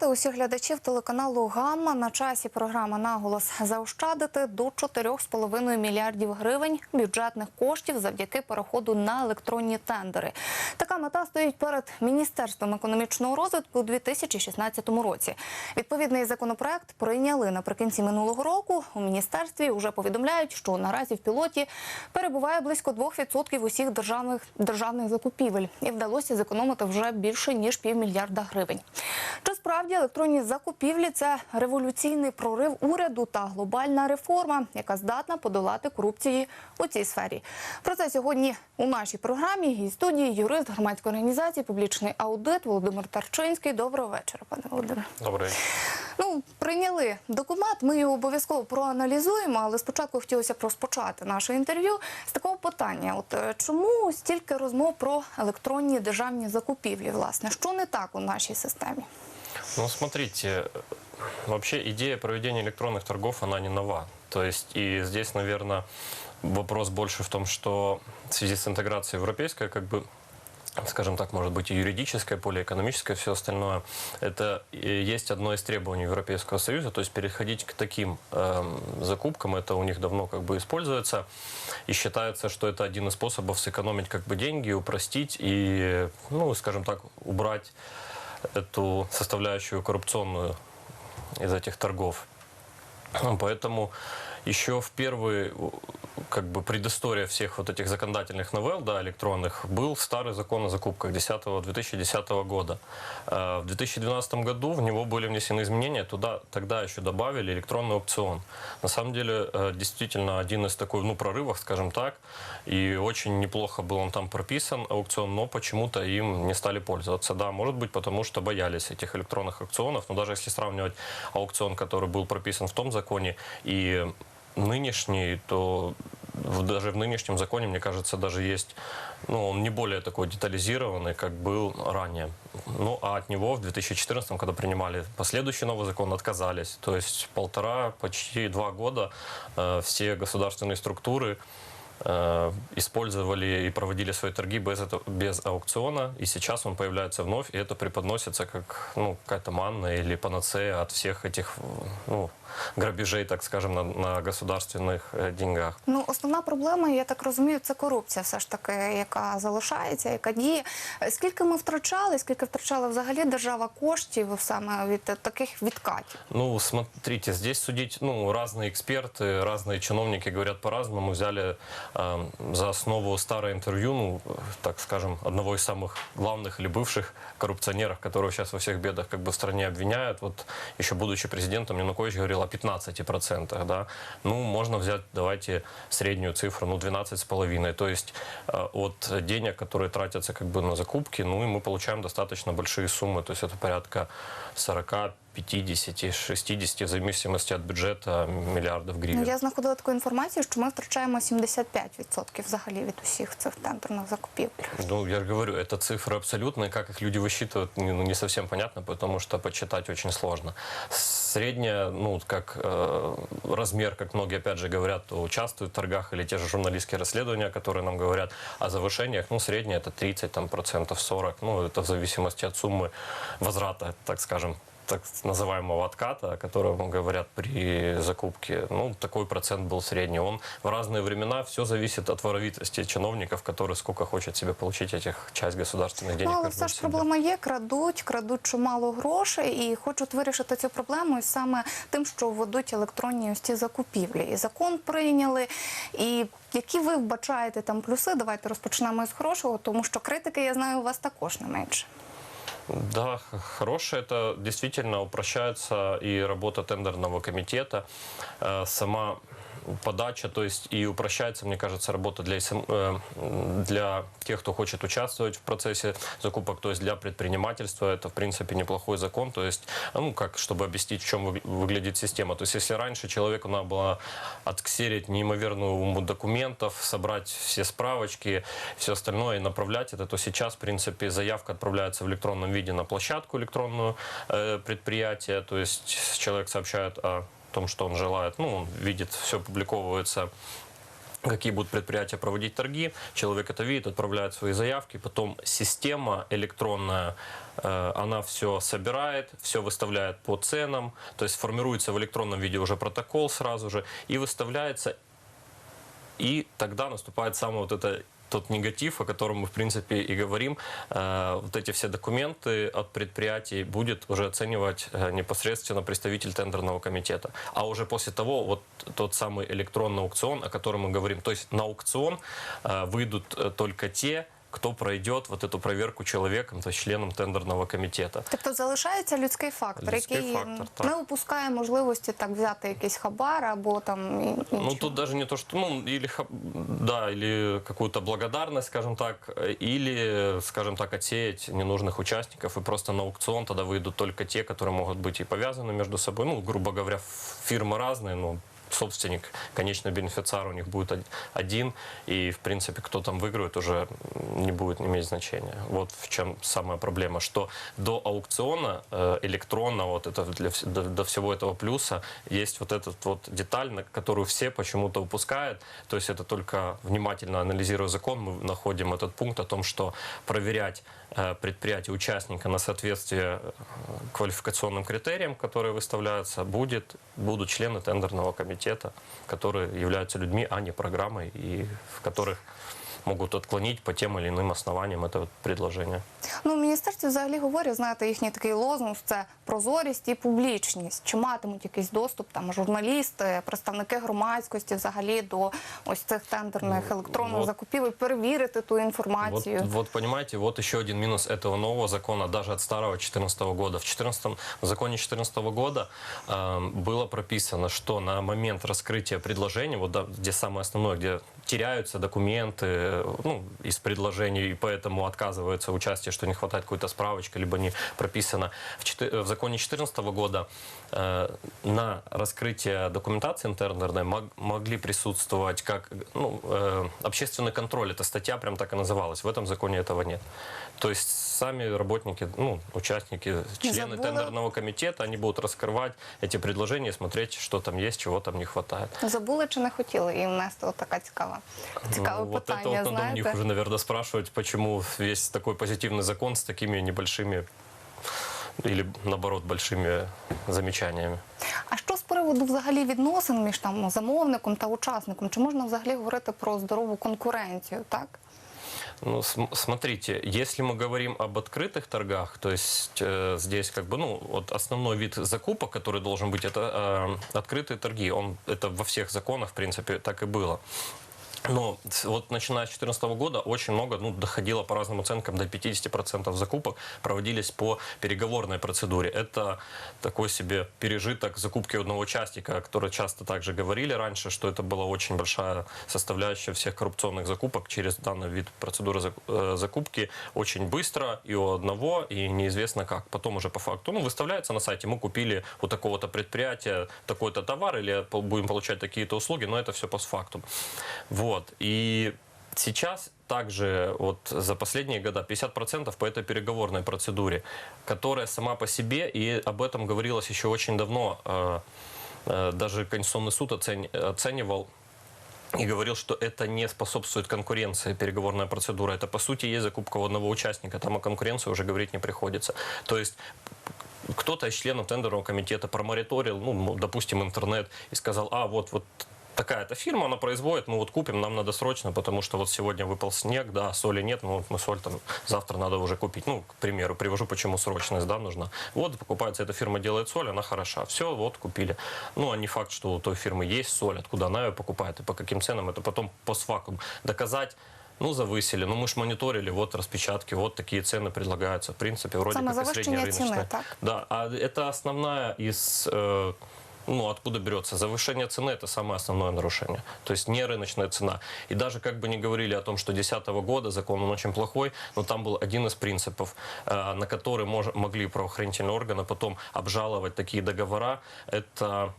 вітати усіх глядачів телеканалу Гамма. На часі програма наголос заощадити до 4,5 мільярдів гривень бюджетних коштів завдяки переходу на електронні тендери. Така мета стоїть перед міністерством економічного розвитку у 2016 році. Відповідний законопроект прийняли наприкінці минулого року. У міністерстві вже повідомляють, що наразі в пілоті перебуває близько 2% усіх державних державних закупівель, і вдалося зекономити вже більше ніж півмільярда гривень. Чи справді електронні закупівлі це революційний прорив уряду та глобальна реформа, яка здатна подолати корупції у цій сфері? Про це сьогодні у нашій програмі і студії юрист громадської організації Публічний аудит Володимир Тарчинський. Доброго вечора, пане Володимире. Добрий. Ну, прийняли документ, ми його обов'язково проаналізуємо, але спочатку хотілося б розпочати наше інтерв'ю з такого питання: от е, чому стільки розмов про електронні державні закупівлі? Власне, що не так у нашій системі? Ну, смотрите, вообще идея проведения электронных торгов, она не нова. То есть, и здесь, наверное, вопрос больше в том, что в связи с интеграцией европейской, как бы, скажем так, может быть, и юридическое поле, экономическое, все остальное, это и есть одно из требований Европейского Союза, то есть переходить к таким эм, закупкам, это у них давно как бы используется, и считается, что это один из способов сэкономить как бы деньги, упростить и, ну, скажем так, убрать эту составляющую коррупционную из этих торгов. Поэтому еще в первый, как бы предыстория всех вот этих законодательных новелл, да, электронных, был старый закон о закупках 10, 2010 года. Э, В 2012 году в него были внесены изменения, туда тогда еще добавили электронный аукцион. На самом деле, э, действительно, один из такой, ну, прорывов, скажем так, и очень неплохо был он там прописан, аукцион, но почему-то им не стали пользоваться. Да, может быть, потому что боялись этих электронных аукционов, но даже если сравнивать аукцион, который был прописан в том законе, и нынешний, то даже в нынешнем законе, мне кажется, даже есть, ну, он не более такой детализированный, как был ранее. Ну, а от него в 2014, когда принимали последующий новый закон, отказались. То есть полтора, почти два года э, все государственные структуры использовали и проводили свои торги без, этого, без аукциона, и сейчас он появляется вновь, и это преподносится как ну, какая-то манна или панацея от всех этих ну, грабежей, так скажем, на, на государственных э, деньгах. Ну, основна проблема, я так розумію, це корупція, все ж таки, яка залишається, яка діє. Е, Скільки ми втрачали, скільки втрачала взагалі держава коштів саме від е, таких відкатів? Ну, смотрите, здесь судить, ну, разные эксперты, разные чиновники говорят по-разному. Взяли э, за основу старое интервью, ну, так скажем, одного из самых главных или бывших коррупционеров, которого сейчас во всех бедах как бы в стране обвиняют. Вот еще будучи президентом, Янукович говорил о 15%, да. Ну, можно взять, давайте, среднюю цифру, ну, 12,5%. То есть э, от денег, которые тратятся как бы на закупки, ну, и мы получаем достаточно большие суммы. То есть это порядка 40 50, 60, в зависимости от бюджета миллиардов Ну, гривен. я знаходила таку інформацію, що ми втрачаємо 75% взагалі від усіх цих тендерних закупівель. Ну, я же говорю, это цифры абсолютные, как их люди высчитывают, не, ну, не совсем понятно, потому что подсчитать очень сложно. Средняя, ну, вот как э, размер, как многие опять же говорят, кто участвуют в торгах или те же журналистские расследования, которые нам говорят о завышениях, ну, средняя это 30 там, процентов, 40, ну, это в зависимости от суммы возврата, так скажем, так называемого отката, о котором говорят при закупке, ну, такой процент был средний. Он в разные времена, все зависит от воровитости чиновников, которые сколько хочет себе получить этих часть государственных денег. Ну, але как бы все ж себе. проблема є, крадуть, крадуть чимало грошей і хочуть вирішити цю проблему із саме тим, що введуть електронні ось ці закупівлі. І закон прийняли. І які ви вбачаєте там плюси? Давайте розпочнемо з хорошого, тому що критики, я знаю, у вас також не менше. Да, хорошее. Это действительно упрощается и работа тендерного комитета, э, сама подача, то есть и упрощается, мне кажется, работа для, СМ э, для тех, кто хочет участвовать в процессе закупок, то есть для предпринимательства. Это, в принципе, неплохой закон, то есть, ну, как, чтобы объяснить, в чем вы- выглядит система. То есть, если раньше человеку надо было отксерить неимоверную уйму документов, собрать все справочки, все остальное и направлять это, то сейчас, в принципе, заявка отправляется в электронном виде на площадку электронную э, предприятия, то есть человек сообщает о том, что он желает, ну, он видит, все публиковывается какие будут предприятия проводить торги. Человек это видит, отправляет свои заявки. Потом система электронная, э, она все собирает, все выставляет по ценам. То есть формируется в электронном виде уже протокол сразу же и выставляется. И тогда наступает самый вот это тот негатив, о котором мы, в принципе, и говорим. Э, Вот эти все документы от предприятий будет уже оценивать э, непосредственно представитель тендерного комитета. А уже после того, вот тот самый электронный аукцион, о котором мы говорим, то есть на аукцион э, выйдут только те, кто пройдет вот эту проверку человеком, то есть членом тендерного комитета. Тобто залишається людський фактор, Людський який фактор, так. не упускає можливості так взяти якийсь хабар або там і- Ну, іншого. тут даже не то, что, ну, или, ха- да, или какую-то благодарность, скажем так, э, или, скажем так, отсеять ненужных участников, и просто на аукцион тогда выйдут только те, которые могут быть и повязаны между собой. Ну, грубо говоря, ф- фирмы разные, но собственник, конечный бенефициар у них будет од- один, и, в принципе, кто там выиграет, уже не будет иметь значения. Вот в чем самая проблема, что до аукциона э, электронного, вот это для, до, до всего этого плюса, есть вот эта вот деталь, на которую все почему-то упускают. То есть это только внимательно анализируя закон, мы находим этот пункт о том, что проверять э, предприятие участника на соответствие э, квалификационным критериям, которые выставляются, будет, будут члены тендерного комитета, которые являются людьми, а не программой, и в которых могут отклонить по тем или иным основаниям это вот предложение. Ну, в міністерстві взагалі говорять, знаєте, їхній такий лозунг це прозорість і публічність. Чи матимуть якийсь доступ там журналісти, представники громадськості взагалі до ось цих тендерних електронних от- закупівель, перевірити ту Вот, інформацію? вот понимаете, вот еще один минус этого нового закона, даже от старого 2014 года. В 14 в законе 2014 года э, было прописано, что на момент раскрытия предложения, вот да, где самое основное, где теряются документы э, ну, из предложений, и поэтому отказывается участие, что не хватает какой-то справочки, либо не прописано. В, четы- в законе 2014 года э, на раскрытие документации интернерной мог- могли присутствовать как ну, э, общественный контроль. Эта статья прям так и называлась. В этом законе этого нет. То есть сами работники, ну, участники, члены забыла. тендерного комитета, они будут раскрывать эти предложения, смотреть, что там есть, чего там не хватает. Забули чи не хотіли і внести от така цікава, цікаве Ну, вот это питання, вот надо у них знаєте? уже, наверное, спрашивать, почему весь такой позитивный закон с такими небольшими или, наоборот, большими замечаниями. А що з приводу взагалі відносин між там замовником та учасником? Чи можна взагалі говорити про здорову конкуренцію? Так Ну, см- смотрите, если мы говорим об открытых торгах, то есть э, здесь как бы, ну, вот основной вид закупок, который должен быть, это э, открытые торги. Он, это во всех законах, в принципе, так и было. Но вот начиная с 2014 года очень много, ну, доходило по разным оценкам, до 50% закупок проводились по переговорной процедуре. Это такой себе пережиток закупки одного участника, о которой часто также говорили раньше, что это была очень большая составляющая всех коррупционных закупок через данный вид процедуры э, закупки. Очень быстро и у одного, и неизвестно как. Потом уже по факту, ну, выставляется на сайте, мы купили у такого-то предприятия такой-то товар или по- будем получать такие-то услуги, но это все постфактум. Вот. И сейчас также вот за последние года 50% по этой переговорной процедуре, которая сама по себе, и об этом говорилось еще очень давно, э, э, даже Конституционный суд оцени- оценивал и говорил, что это не способствует конкуренции, переговорная процедура. Это, по сути, есть закупка у одного участника, там о конкуренции уже говорить не приходится. То есть кто-то из членов тендерного комитета промониторил, ну, допустим, интернет и сказал, а, вот, вот такая-то фирма, она производит, мы вот купим, нам надо срочно, потому что вот сегодня выпал снег, да, соли нет, ну, вот мы соль там завтра надо уже купить. Ну, к примеру, привожу, почему срочность, да, нужна. Вот покупается эта фирма, делает соль, она хороша. Все, вот, купили. Ну, а не факт, что у той фирмы есть соль, откуда она ее покупает и по каким ценам, это потом постфактум. Доказать ну, завысили. Ну, мы ж мониторили, вот распечатки, вот такие цены предлагаются. В принципе, вроде Самое как и цены, так? Да, а это основная из... э, ну, откуда берется? Завышение цены – это самое основное нарушение. То есть не рыночная цена. И даже как бы не говорили о том, что 2010 года закон он очень плохой, но там был один из принципов, э, на который мож- могли правоохранительные органы потом обжаловать такие договора. Это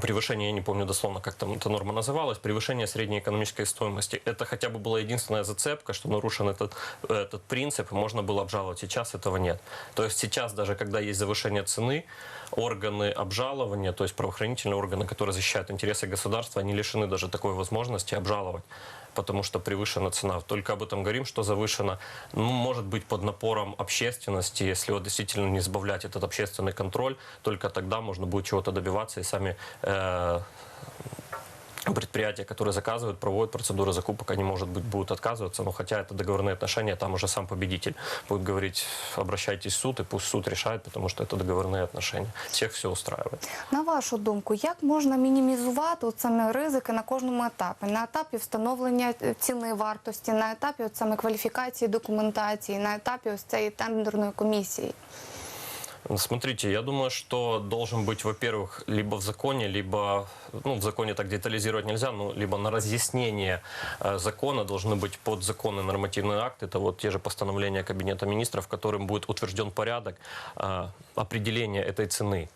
превышение, я не помню дословно, как там эта норма называлась, превышение средней экономической стоимости. Это хотя бы была единственная зацепка, что нарушен этот, этот принцип, можно было обжаловать. Сейчас этого нет. То есть сейчас даже когда есть завышение цены, органы обжалования, то есть правоохранительные органы, которые защищают интересы государства, они лишены даже такой возможности обжаловать потому что превышена цена. Только об этом говорим, что завышена. Ну, может быть, под напором общественности, если вот действительно не сбавлять этот общественный контроль, только тогда можно будет чего-то добиваться и сами э, предприятия, которые заказывают, проводят процедуры закупок, они, может быть, будут отказываться, но хотя это договорные отношения, там уже сам победитель будет говорить, обращайтесь в суд, и пусть суд решает, потому что это договорные отношения. Всех все устраивает. На вашу думку, як можна мінімізувати от саме ризики на кожному етапі? На етапі встановлення е, ціни вартості, на етапі от саме кваліфікації документації, на етапі ось цієї тендерної комісії? Смотрите, я думаю, что должен быть, во-первых, либо в законе, либо, ну, в законе так детализировать нельзя, но либо на разъяснение э, закона должны быть подзаконные нормативные акты, это вот те же постановления Кабинета министров, которым будет утвержден порядок э, определения этой цены.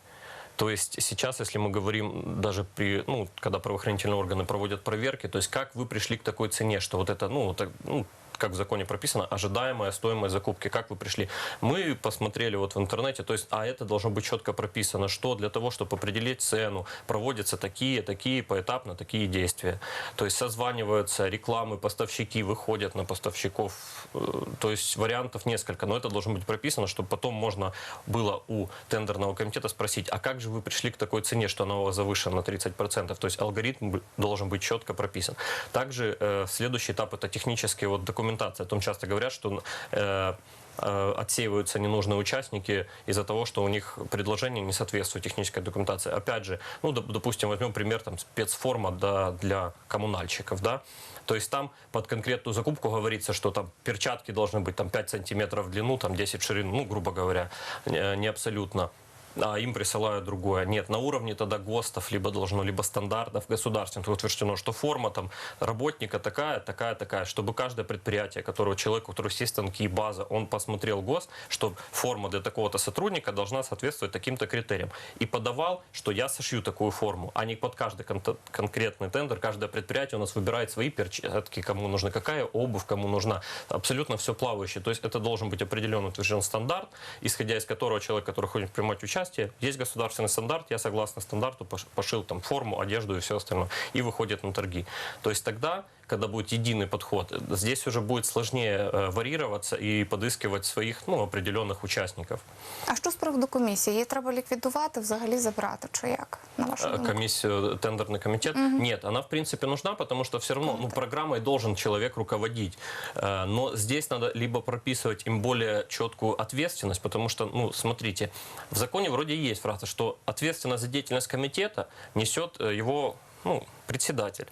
То есть сейчас, если мы говорим даже при, ну, когда правоохранительные органы проводят проверки, то есть как вы пришли к такой цене, что вот это, ну, так, ну, как в законе прописано, ожидаемая стоимость закупки, как вы пришли. Мы посмотрели вот в интернете, то есть, а это должно быть четко прописано, что для того, чтобы определить цену, проводятся такие, такие поэтапно, такие действия. То есть созваниваются рекламы, поставщики выходят на поставщиков, э, то есть вариантов несколько, но это должно быть прописано, чтобы потом можно было у тендерного комитета спросить, а как же вы пришли к такой цене, что она у вас завышена на 30%? То есть алгоритм должен быть четко прописан. Также э, следующий этап это технические вот документация. О том часто говорят, что э, э, отсеиваются ненужные участники из-за того, что у них предложение не соответствует технической документации. Опять же, ну, доп- допустим, возьмем пример там, спецформа да, для коммунальщиков, да, то есть там под конкретную закупку говорится, что там перчатки должны быть там 5 сантиметров в длину, там 10 в ширину, ну, грубо говоря, не абсолютно а им присылают другое. Нет, на уровне тогда ГОСТов либо должно, либо стандартов государственных утверждено, что форма там работника такая, такая, такая, чтобы каждое предприятие, которого человек, у которого есть станки и база, он посмотрел ГОСТ, что форма для такого-то сотрудника должна соответствовать таким-то критериям. И подавал, что я сошью такую форму, а не под каждый кон- конкретный тендер, каждое предприятие у нас выбирает свои перчатки, кому нужна какая обувь, кому нужна. Абсолютно все плавающее. То есть это должен быть определенный утвержден стандарт, исходя из которого человек, который хочет принимать участие, есть государственный стандарт, я согласно стандарту пош- пошил там форму, одежду и все остальное, и выходит на торги. То есть тогда, когда будет единый подход, э, здесь уже будет сложнее э, варьироваться и подыскивать своих ну, определенных участников. А що з приводу комісії? Її треба ліквідувати, взагалі забрати, чи як? На вашу Э, думку? комиссию, тендерный комитет. Нет, она в принципе нужна, потому что все равно ну, программой должен человек руководить. Э, Но здесь надо либо прописывать им более четкую ответственность, потому что, ну, смотрите, в законе вроде есть фраза, что ответственность за деятельность комитета несет э, его ну, председатель.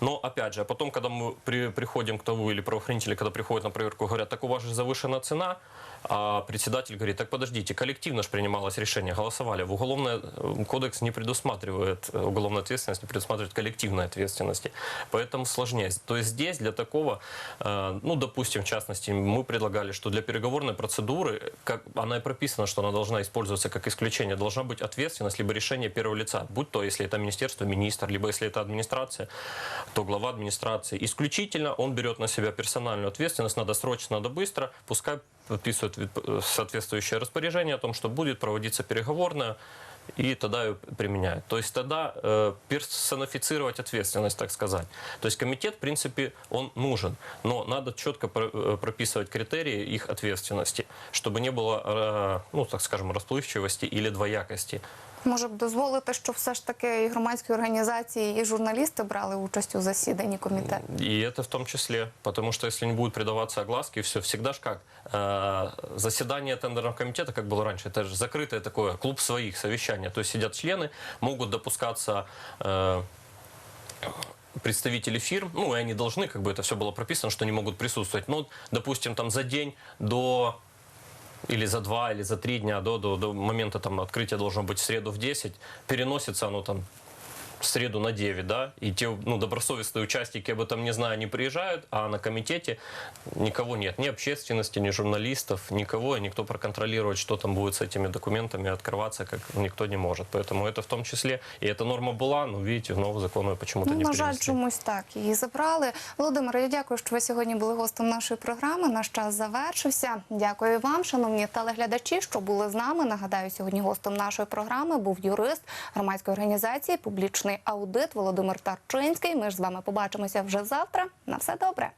Но, опять же, а потом, когда мы при- приходим к тому, или правоохранители, когда приходят на проверку, говорят, так у вас же завышена цена, а председатель говорит, так подождите, коллективно же принималось решение, голосовали. В уголовный э, кодекс не предусматривает э, уголовной ответственности, не предусматривает коллективной ответственности. Поэтому сложнее. То есть здесь для такого, э, ну, допустим, в частности, мы предлагали, что для переговорной процедуры, как она и прописана, что она должна использоваться как исключение, должна быть ответственность либо решение первого лица, будь то, если это министерство, министр, либо если это администрация, то глава администрации. Исключительно он берет на себя персональную ответственность, надо срочно, надо быстро, пускай подписывает вид- соответствующее распоряжение о том, что будет проводиться переговорная, и тогда ее применяют. То есть тогда э, персонифицировать ответственность, так сказать. То есть комитет, в принципе, он нужен, но надо четко э, прописывать критерии их ответственности, чтобы не было, э, ну, так скажем, расплывчивости или двоякости Може б дозволити, щоб все ж таки і громадські організації, і журналісти брали участь у засіданні комітету? И это в том числе, потому что если не будет придаваться огласке, все всегда ж как э, заседание тендерного комитета, как было раньше, это же закрытое такое клуб своих совещания, то есть сидят члены, могут допускаться э, представители фирм, ну и они должны, как бы это все было прописано, что они могут присутствовать. Но, допустим, там за день до или за два, или за три дня до, до, до момента там, открытия должно быть в среду в 10, переносится оно там в среду на 9, да, и те ну, добросовестные участники об этом не знают, не приезжают, а на комитете никого нет, ни общественности, ни журналистов, никого, и никто проконтролировать, что там будет с этими документами открываться, как никто не может. Поэтому это в том числе, и эта норма была, но видите, в новый закон ее почему-то Ну, не на жаль, перенесли. чомусь так її забрали. Володимире, я дякую, що ви сьогодні були гостем нашої програми. Наш час завершився. Дякую вам, шановні телеглядачі, що були з нами. Нагадаю, сьогодні гостем нашої програми був юрист громадської організації Публічний Аудит Володимир Тарчинський. Ми ж з вами побачимося вже завтра. На все добре.